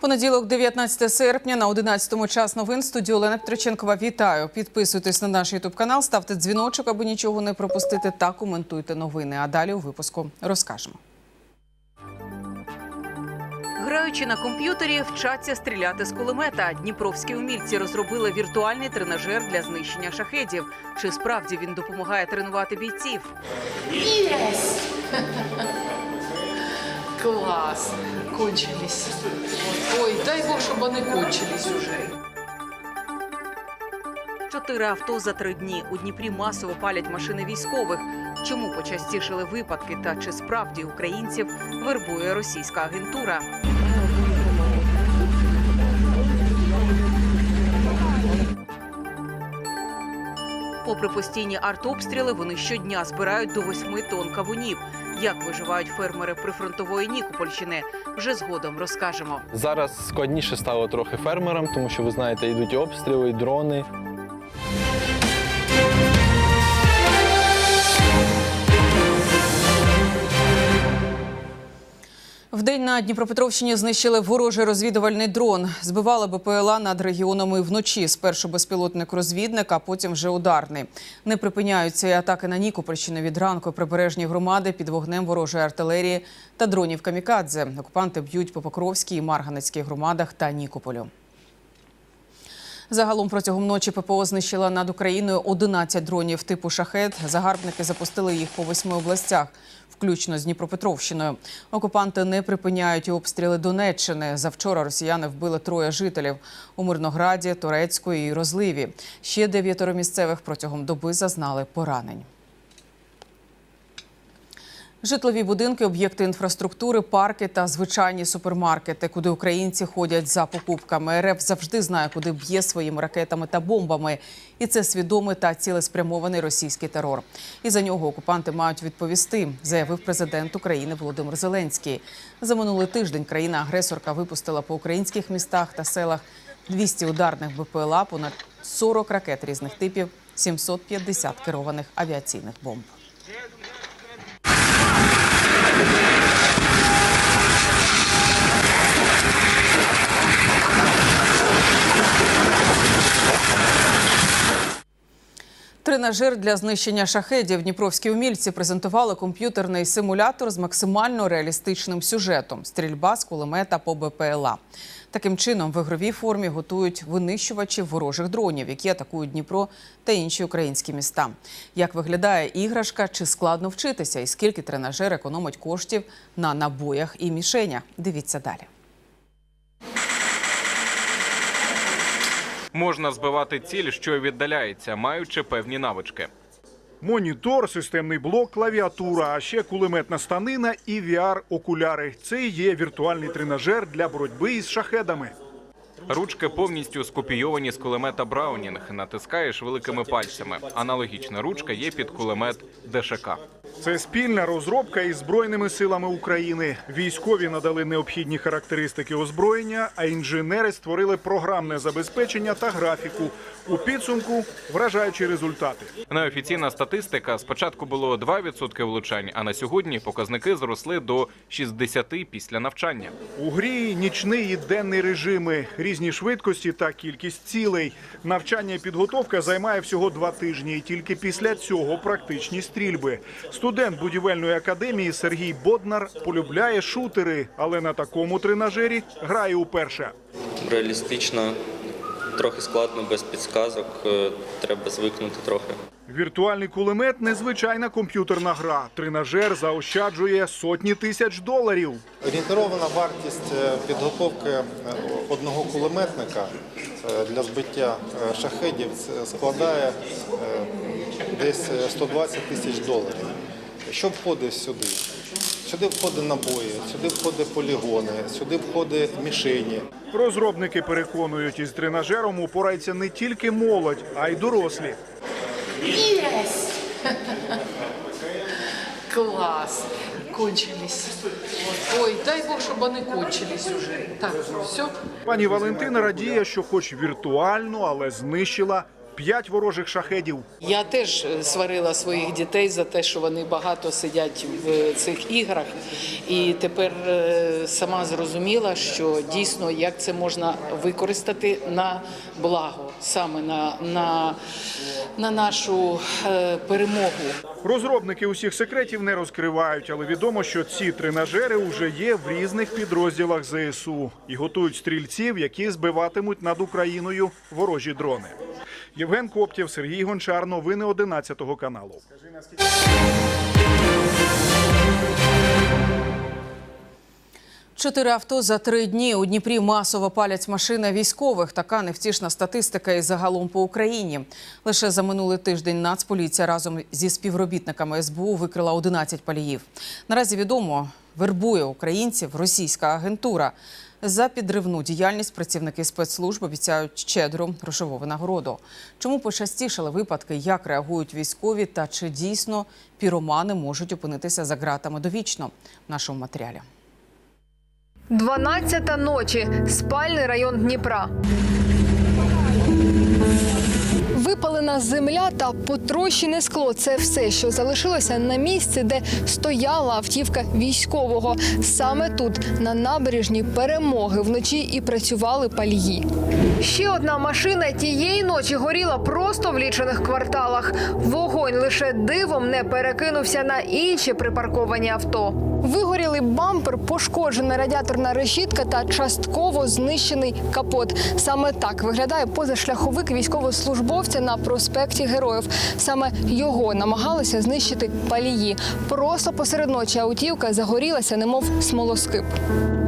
Понеділок, 19 серпня, на 11-му час новин. Студію Олена Петриченкова. Вітаю. Підписуйтесь на наш ютуб канал, ставте дзвіночок, аби нічого не пропустити, та коментуйте новини. А далі у випуску розкажемо. Граючи на комп'ютері, вчаться стріляти з кулемета. Дніпровські умільці розробили віртуальний тренажер для знищення шахедів. Чи справді він допомагає тренувати бійців? Есть! Класс! Кончились. Ой, дай бог, щоб вони кончились уже. Чотири авто за три дні у Дніпрі масово палять машини військових. Чому почастішили випадки та чи справді українців вербує російська агентура? Попри постійні артобстріли, вони щодня збирають до восьми тонн кавунів. Як виживають фермери прифронтової Нікопольщини, вже згодом розкажемо. Зараз складніше стало трохи фермерам, тому що ви знаєте, йдуть обстріли, дрони. Вдень на Дніпропетровщині знищили ворожий розвідувальний дрон. Збивали БПЛА над регіонами вночі. Спершу безпілотник розвідник, а потім вже ударний. Не припиняються і атаки на Нікопольщину від ранку. Прибережні громади під вогнем ворожої артилерії та дронів камікадзе. Окупанти б'ють по Покровській і Марганецькій громадах та Нікополю. Загалом протягом ночі ППО знищила над Україною 11 дронів типу шахет. Загарбники запустили їх по восьми областях, включно з Дніпропетровщиною. Окупанти не припиняють і обстріли Донеччини. Завчора росіяни вбили троє жителів у Мирнограді, Турецької і Розливі. Ще дев'ятеро місцевих протягом доби зазнали поранень. Житлові будинки, об'єкти інфраструктури, парки та звичайні супермаркети, куди українці ходять за покупками. РФ завжди знає, куди б'є своїми ракетами та бомбами. І це свідомий та цілеспрямований російський терор. І за нього окупанти мають відповісти, заявив президент України Володимир Зеленський. За минулий тиждень країна-агресорка випустила по українських містах та селах 200 ударних БПЛА, понад 40 ракет різних типів, 750 керованих авіаційних бомб. Тренажер для знищення шахедів дніпровські умільці презентували комп'ютерний симулятор з максимально реалістичним сюжетом стрільба з кулемета по БПЛА. Таким чином, в ігровій формі готують винищувачів ворожих дронів, які атакують Дніпро та інші українські міста. Як виглядає іграшка, чи складно вчитися, і скільки тренажер економить коштів на набоях і мішенях? Дивіться далі. Можна збивати ціль, що віддаляється, маючи певні навички. Монітор, системний блок, клавіатура, а ще кулеметна станина і VR-окуляри. Це і є віртуальний тренажер для боротьби із шахедами. Ручки повністю скопійовані з кулемета Браунінг. Натискаєш великими пальцями. Аналогічна ручка є під кулемет ДШК. Це спільна розробка із збройними силами України. Військові надали необхідні характеристики озброєння, а інженери створили програмне забезпечення та графіку. У підсумку вражаючі результати. Неофіційна статистика спочатку було 2% влучань, а на сьогодні показники зросли до 60% після навчання. У грі нічний і денний режими, різні швидкості та кількість цілей. Навчання і підготовка займає всього два тижні, і тільки після цього практичні стрільби. Студент будівельної академії Сергій Боднар полюбляє шутери, але на такому тренажері грає уперше. реалістично, трохи складно, без підсказок. е, Треба звикнути трохи. Віртуальний кулемет незвичайна комп'ютерна гра. Тренажер заощаджує сотні тисяч доларів. Орієнтирована вартість е, підготовки е, одного кулеметника е, для збиття шахедів складає десь 120 тисяч доларів. Що входить сюди? Сюди входить набої, сюди входить полігони, сюди входить мішені. Розробники переконують, із тренажером упорається не тільки молодь, а й дорослі. Есть! Класс! Кончились. Ой, дай бог, щоб вони кончились уже. Так, все. Пані Валентина радіє, що хоч віртуально, але знищила п'ять ворожих шахедів. Я теж е, сварила своїх дітей за те, що вони багато сидять в цих іграх, і тепер е, сама зрозуміла, що дійсно як це можна використати на благо, саме на, на, на нашу е, перемогу. Розробники усіх секретів не розкривають, але відомо, що ці тренажери вже є в різних підрозділах ЗСУ і готують стрільців, які збиватимуть над Україною ворожі дрони. Євген Коптєв, Сергій Гончар. Новини 11 каналу. Чотири авто за три дні у Дніпрі масово палять машини військових. Така невтішна статистика і загалом по Україні. Лише за минулий тиждень Нацполіція разом зі співробітниками СБУ викрила 11 паліїв. Наразі відомо, вербує українців російська агентура. За підривну діяльність працівники спецслужб обіцяють щедру грошову винагороду. Чому пощастішали випадки, як реагують військові та чи дійсно піромани можуть опинитися за ґратами довічно в нашому матеріалі. 12 ночі. Спальний район Дніпра. Випалена земля та потрощене скло це все, що залишилося на місці, де стояла автівка військового. Саме тут, на набережні перемоги, вночі і працювали палії. Ще одна машина тієї ночі горіла просто в лічених кварталах. Вогонь лише дивом не перекинувся на інші припарковані авто. Вигоріли бампер, пошкоджена радіаторна решітка та частково знищений капот. Саме так виглядає позашляховик військовослужбовця на проспекті Героїв. Саме його намагалися знищити палії. Просто посеред ночі автівка загорілася, немов смолоскип.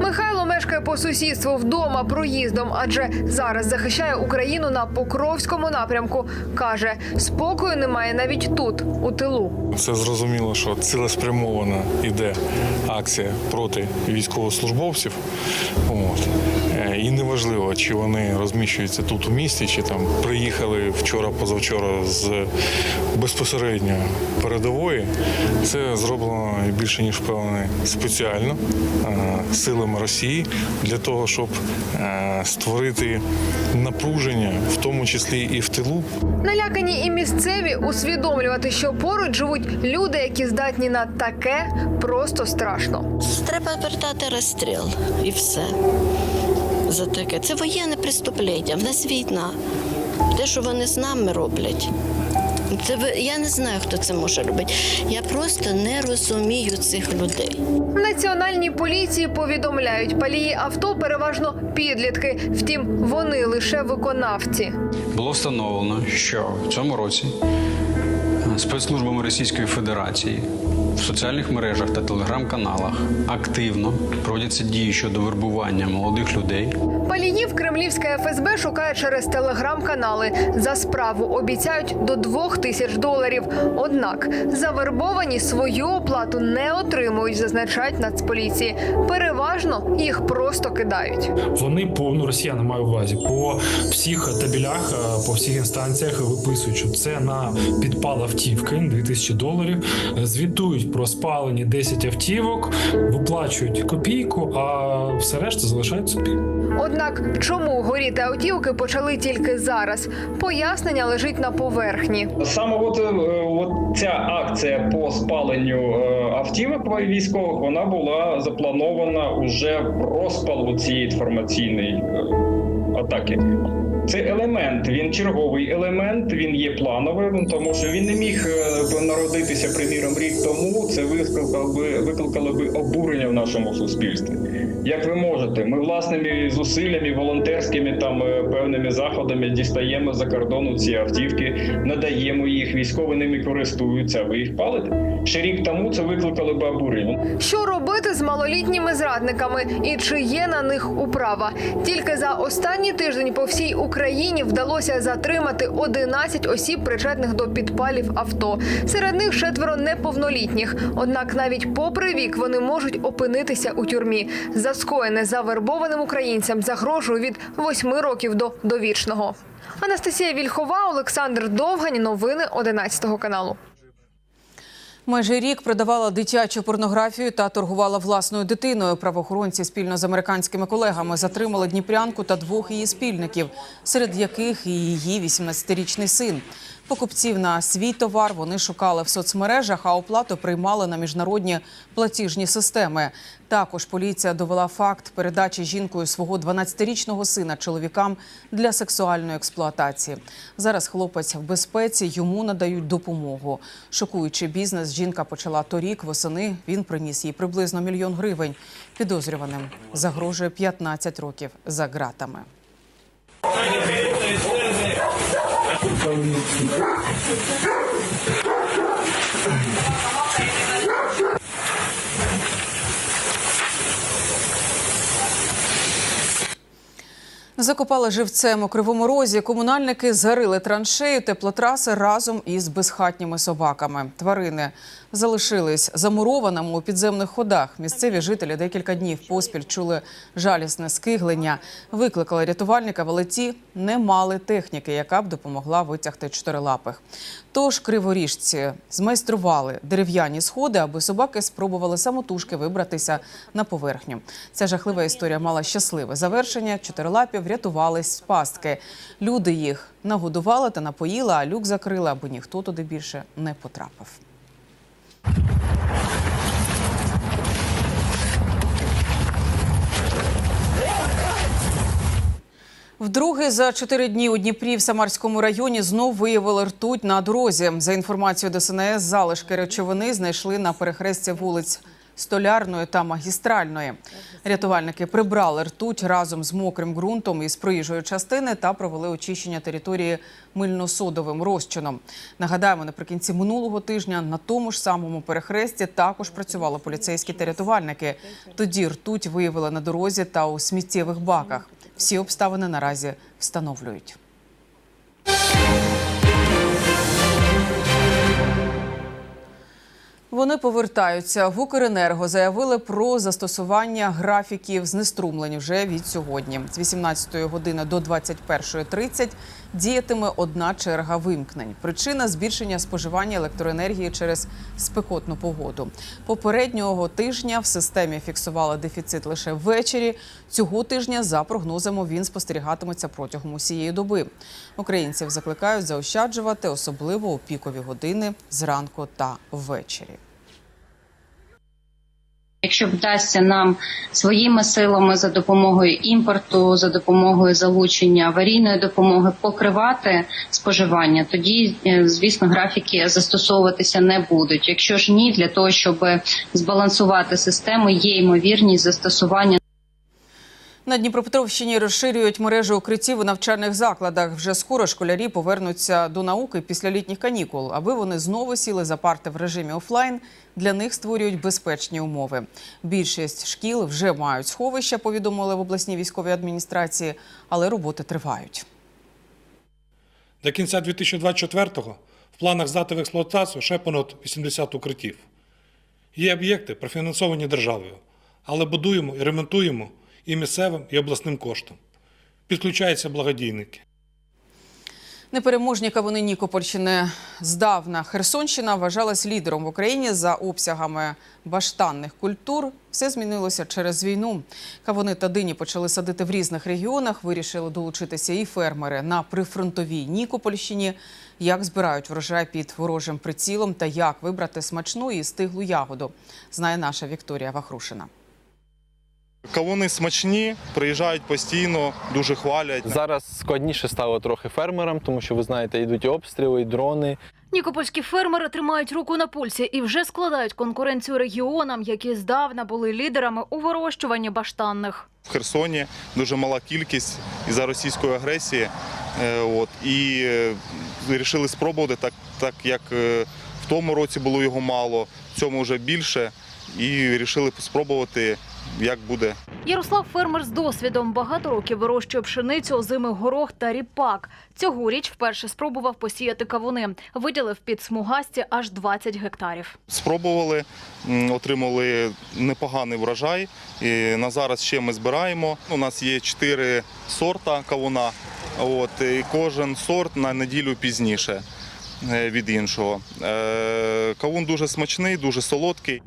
Михайло мешкає по сусідству вдома проїздом, адже зараз захищає Україну на Покровському напрямку. каже, спокою немає навіть тут, у тилу. Це зрозуміло, що цілеспрямована іде акція проти військовослужбовців. От. Е, І неважливо, чи вони розміщуються тут у місті, чи там приїхали вчора-позавчора з безпосередньо передової. Це зроблено більше ніж впевнений спеціально е, силами Росії для того, щоб е, створити напруження, в тому числі і в тилу, Налякані і місцеві усвідомлювати, що поруч живуть люди, які здатні на таке, просто страшно. Треба вертати розстріл і все. За таке. Це воєнне преступлення, в нас війна. Те, що вони з нами роблять. Це ви- я не знаю, хто це може робити. Я просто не розумію цих людей. В національній поліції повідомляють, палії авто переважно підлітки. Втім, вони лише виконавці. Було встановлено, що в цьому році е, спецслужбами Російської Федерації в соціальних мережах та телеграм-каналах активно проводяться дії щодо вербування молодих людей Паліїв кремлівська ФСБ шукає через телеграм-канали. За справу обіцяють до двох тисяч доларів. Однак завербовані свою оплату не отримують, зазначають Нацполіції. Переважно їх просто кидають. Вони по ну росіяни маю увазі по всіх табелях, е, по всіх інстанціях виписують, що це на підпал автівки 2000 доларів. е, Звітують про спалені 10 автівок, виплачують копійку, а все решта залишають собі. Однак, чому горіти автівки почали тільки зараз? Пояснення лежить на поверхні. Саме от, е, от ця акція по спаленню е, автівок військових вона була запланована уже в розпал цієї інформаційної е, атаки. Це елемент, він черговий елемент, він є плановим, тому що він не міг е, народитися, приміром, рік тому. Це викликало би викликало би обурення в нашому суспільстві. Як ви можете, ми власними зусиллями, волонтерськими там е, певними заходами дістаємо за кордону ці автівки, надаємо їх, військові ними користуються. Ви їх палите? Ще рік тому це викликало би обурення. Що робити з малолітніми зрадниками і чи є на них управа? Тільки за останній тиждень по всій Україні вдалося затримати 11 осіб, причетних до підпалів авто. Серед них четверо неповнолітніх. Однак, навіть попри вік, вони можуть опинитися у тюрмі. За скоєне завербованим українцям загрожує від 8 років до довічного. Анастасія Вільхова, Олександр Довгань. Новини 11 каналу. Майже рік продавала дитячу порнографію та торгувала власною дитиною. Правоохоронці спільно з американськими колегами затримали дніпрянку та двох її спільників, серед яких і її 18-річний син. Покупців на свій товар вони шукали в соцмережах, а оплату приймали на міжнародні платіжні системи. Також поліція довела факт передачі жінкою свого 12-річного сина чоловікам для сексуальної експлуатації. Зараз хлопець в безпеці, йому надають допомогу. Шокуючи бізнес, жінка почала торік восени. Він приніс їй приблизно мільйон гривень. Підозрюваним загрожує 15 років за ґратами. Українці. Закопали живцем у кривому розі. Комунальники зарили траншею теплотраси разом із безхатніми собаками. Тварини залишились замурованими у підземних ходах. Місцеві жителі декілька днів поспіль чули жалісне скиглення. Викликали рятувальника, але ті не мали техніки, яка б допомогла витягти чотирилапих. Тож криворіжці змайстрували дерев'яні сходи, аби собаки спробували самотужки вибратися на поверхню. Ця жахлива історія мала щасливе завершення. Чотирилапі врятувались з пастки. Люди їх нагодували та напоїли, а люк закрили, аби ніхто туди більше не потрапив. Вдруге за чотири дні у Дніпрі в Самарському районі знов виявили ртуть на дорозі. За інформацією ДСНС, залишки речовини знайшли на перехресті вулиць Столярної та Магістральної. Рятувальники прибрали ртуть разом з мокрим ґрунтом із проїжджої частини та провели очищення території мильно-содовим розчином. Нагадаємо, наприкінці минулого тижня на тому ж самому перехресті також працювали поліцейські та рятувальники. Тоді ртуть виявили на дорозі та у сміттєвих баках. Всі обставини наразі встановлюють. Вони повертаються в Укренерго. Заявили про застосування графіків знеструмлень вже від сьогодні. З 18 години до 21.30 діятиме одна черга вимкнень. Причина збільшення споживання електроенергії через спекотну погоду. Попереднього тижня в системі фіксували дефіцит лише ввечері. Цього тижня, за прогнозами, він спостерігатиметься протягом усієї доби. Українців закликають заощаджувати, особливо у пікові години зранку та ввечері. Якщо вдасться нам своїми силами за допомогою імпорту, за допомогою залучення аварійної допомоги покривати споживання, тоді е, звісно графіки застосовуватися не будуть. Якщо ж ні, для того щоб збалансувати систему, є ймовірність застосування. На Дніпропетровщині розширюють мережу укриттів у навчальних закладах. Вже скоро школярі повернуться до науки після літніх канікул. Аби вони знову сіли за парти в режимі офлайн, для них створюють безпечні умови. Більшість шкіл вже мають сховища, повідомили в обласній військовій адміністрації, але роботи тривають. До кінця 2024-го в планах здати в експлуатацію ще понад 80 укриттів. Є об'єкти, профінансовані державою, але будуємо і ремонтуємо і місцевим, і обласним коштом. Підключаються благодійники. Непереможні кавуни Нікопольщини здавна Херсонщина вважалась лідером в Україні за обсягами баштанних культур. Все змінилося через війну. Кавуни та дині почали садити в різних регіонах. Вирішили долучитися і фермери на прифронтовій Нікопольщині. Як збирають врожай під ворожим прицілом та як вибрати смачну і стиглу ягоду, знає наша Вікторія Вахрушина. Кавуни смачні, приїжджають постійно, дуже хвалять. Зараз складніше стало трохи фермерам, тому що ви знаєте, йдуть і обстріли, і дрони. Нікопольські фермери тримають руку на пульсі і вже складають конкуренцію регіонам, які здавна були лідерами у вирощуванні баштанних. В Херсоні дуже мала кількість із-за російської агресії. Е, От, і е, вирішили спробувати, так, так як е, в тому році було його мало, в цьому вже більше. І вирішили спробувати, як буде. Ярослав фермер з досвідом багато років вирощує пшеницю, озимий горох та ріпак. Цьогоріч вперше спробував посіяти кавуни. Виділив під смугасті аж 20 гектарів. Спробували, отримали непоганий врожай. І на зараз ще ми збираємо. У нас є чотири сорта кавуна. От, і кожен сорт на неділю пізніше. е, від іншого. Е, Кавун дуже смачний, дуже солодкий.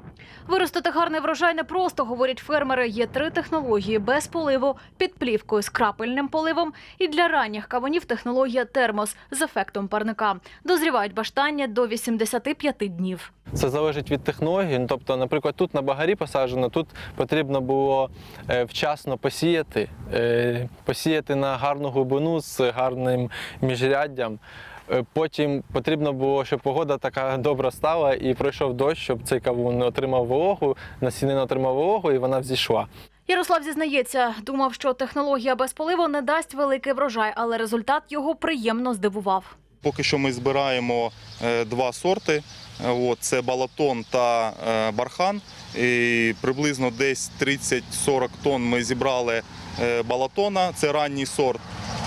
Виростити гарний врожай не просто, говорять фермери. Є три технології без поливу, під плівкою з крапельним поливом і для ранніх кавунів технологія термос з ефектом парника. Дозрівають баштання до 85 днів. Це залежить від технології. Ну, тобто, наприклад, тут на багарі посаджено, тут потрібно було е, вчасно посіяти, е, посіяти на гарну глибину з гарним міжряддям. Е, Потім потрібно було, щоб погода така добра стала і пройшов дощ, щоб цей кавун не отримав вологу, насінина отримав вологу і вона взійшла. Ярослав зізнається, думав, що технологія без поливу не дасть великий врожай, але результат його приємно здивував. Поки що ми збираємо е, два сорти: Е, це балатон та бархан. І приблизно десь 30-40 тонн ми зібрали балатона, це ранній сорт.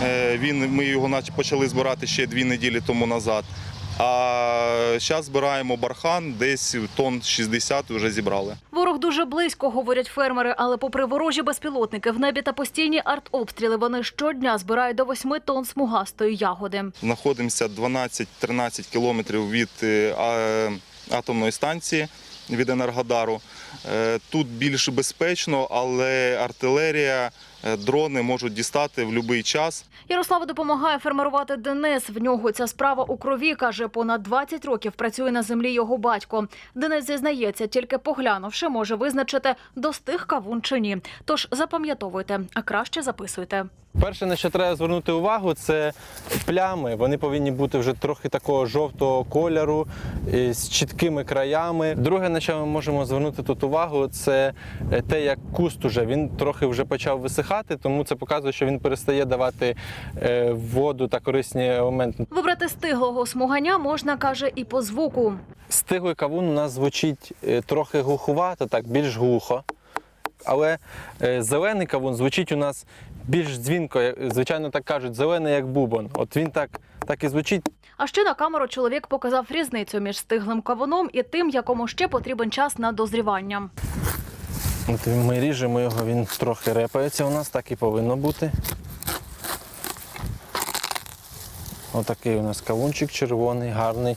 Е, Він, ми його почали збирати ще дві неділі тому назад. А зараз збираємо бархан, десь тонн 60 вже зібрали. Ворог дуже близько, говорять фермери, але попри ворожі безпілотники в небі та постійні артобстріли, вони щодня збирають до 8 тонн смугастої ягоди. Знаходимося 12-13 кілометрів від е, атомної станції від Енергодару. Е, Тут більш безпечно, але артилерія, е, дрони можуть дістати в будь-який час. Ярославу допомагає фермерувати Денис. В нього ця справа у крові. каже, понад 20 років працює на землі його батько. Денис зізнається, тільки поглянувши, може визначити, достиг кавун чи ні. Тож запам'ятовуйте, а краще записуйте. Перше, на що треба звернути увагу, це плями. Вони повинні бути вже трохи такого жовтого кольору е, з чіткими краями. Друге, на що ми можемо звернути тут увагу, це е, те, як куст уже він трохи вже почав висихати, тому це показує, що він перестає давати е, воду та корисні елементи. Вибрати стиглого смуганя можна, каже, і по звуку. Стиглий кавун у нас звучить е, трохи глухувато, так більш глухо. Але зелений кавун звучить у нас більш дзвінко. Звичайно, так кажуть, зелений як бубон. От він так, так і звучить. А ще на камеру чоловік показав різницю між стиглим кавуном і тим, якому ще потрібен час на дозрівання. От ми ріжемо його, він трохи репається у нас, так і повинно бути. Отакий у нас кавунчик червоний, гарний.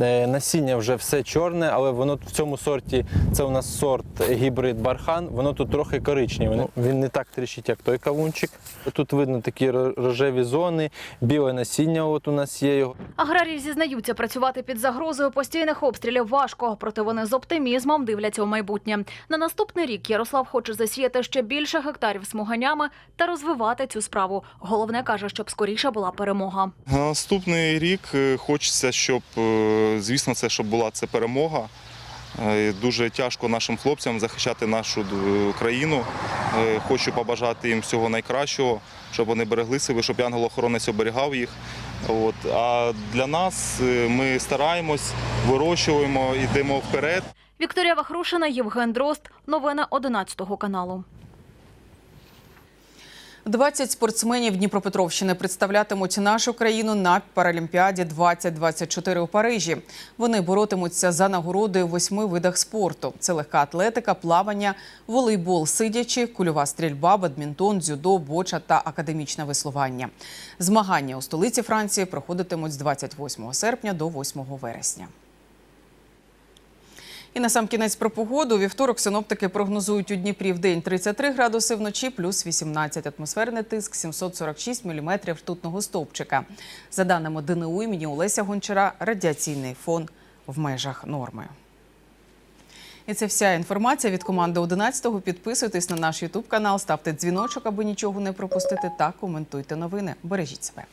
Е, Насіння вже все чорне, але воно в цьому сорті, це у нас сорт гібрид бархан, воно тут трохи коричневе. Ну, Він не так тріщить, як той кавунчик. Тут видно такі рожеві зони, біле насіння от у нас є його. Аграрії зізнаються, працювати під загрозою постійних обстрілів важко, проте вони з оптимізмом дивляться у майбутнє. На наступний рік Ярослав хоче засіяти ще більше гектарів смуганями та розвивати цю справу. Головне каже, щоб скоріше була перемога. На наступний рік е, хочеться, щоб, е, звісно, це щоб була це перемога. Е, Дуже тяжко нашим хлопцям захищати нашу країну. Е, Хочу побажати їм всього найкращого, щоб вони берегли себе, щоб янгол-охоронець оберігав їх. От. А для нас е, ми стараємось, вирощуємо, йдемо вперед. Вікторія Вахрушина, Євген Дрозд. Новини 11 каналу. 20 спортсменів Дніпропетровщини представлятимуть нашу країну на Паралімпіаді 2024 у Парижі. Вони боротимуться за нагороди у восьми видах спорту: це легка атлетика, плавання, волейбол, сидячи, кульова стрільба, бадмінтон, дзюдо, боча та академічне веслування. Змагання у столиці Франції проходитимуть з 28 серпня до 8 вересня. І на сам кінець про погоду. Вівторок синоптики прогнозують у Дніпрі в день 33 градуси, вночі плюс 18. Атмосферний тиск 746 міліметрів ртутного стовпчика. За даними ДНУ імені Олеся Гончара, радіаційний фон в межах норми. І це вся інформація від команди 11-го. Підписуйтесь на наш Ютуб канал, ставте дзвіночок, аби нічого не пропустити, та коментуйте новини. Бережіть себе.